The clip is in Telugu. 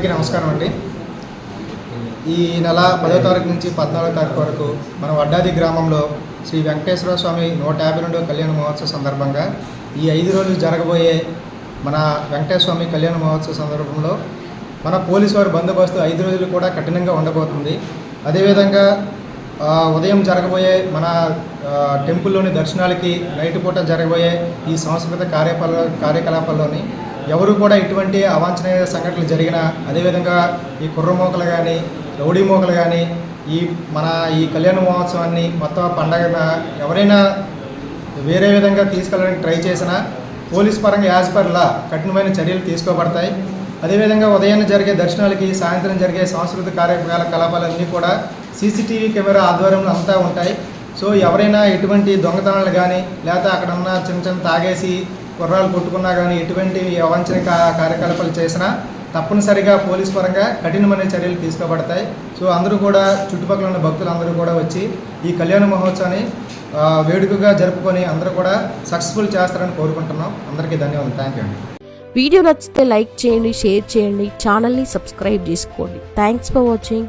అందరికీ నమస్కారం అండి. ఈ నెల పదో తారీఖు నుంచి పద్నాలుగో తారీఖు వరకు మన వడ్డాది గ్రామంలో శ్రీ వెంకటేశ్వర స్వామి నూట యాభై రెండవ కళ్యాణ మహోత్సవ సందర్భంగా ఈ ఐదు రోజులు జరగబోయే మన వెంకటేశ్వర స్వామి కళ్యాణ మహోత్సవ సందర్భంలో మన పోలీసు వారి బందోబస్తు ఐదు రోజులు కూడా కఠినంగా ఉండబోతుంది. అదేవిధంగా ఉదయం జరగబోయే మన టెంపుల్లోని దర్శనాలకి నైట్ పూట జరగబోయే ఈ సాంస్కృతిక కార్యకలా కార్యకలాపాల్లోని ఎవరు కూడా ఎటువంటి అవాంఛనీయ సంఘటనలు జరిగినా అదేవిధంగా ఈ కుర్రమోకలు కానీ రౌడీ మోకలు కానీ ఈ మన ఈ కళ్యాణ మహోత్సవాన్ని మొత్తం పండగ ఎవరైనా వేరే విధంగా తీసుకెళ్ళడానికి ట్రై చేసినా పోలీస్ పరంగా యాజ్ పర్లా కఠినమైన చర్యలు తీసుకోబడతాయి. అదేవిధంగా ఉదయాన్నే జరిగే దర్శనాలకి సాయంత్రం జరిగే సాంస్కృతిక కార్యకలాపాలన్నీ కూడా సీసీటీవీ కెమెరా ఆధ్వర్యంలో అంతా ఉంటాయి. సో ఎవరైనా ఎటువంటి దొంగతనాలు కానీ లేకపోతే అక్కడ ఉన్న చిన్న చిన్న తాగేసి కుర్రాలు కొట్టుకున్నా కానీ ఎటువంటి అవాంఛన కా- కార్యకలాపాలు చేసినా తప్పనిసరిగా పోలీస్ పరంగా కఠినమైన చర్యలు తీసుకోబడతాయి. సో అందరూ కూడా చుట్టుపక్కల ఉన్న భక్తులు అందరూ కూడా వచ్చి ఈ కళ్యాణ మహోత్సవాన్ని వేడుకగా జరుపుకొని అందరూ కూడా సక్సెస్ఫుల్ చేస్తారని కోరుకుంటున్నాం. అందరికీ ధన్యవాదాలు. థ్యాంక్ యూ అండి. వీడియో నచ్చితే లైక్ చేయండి షేర్ చేయండి ఛానల్ని సబ్స్క్రైబ్ చేసుకోండి. Thanks for watching.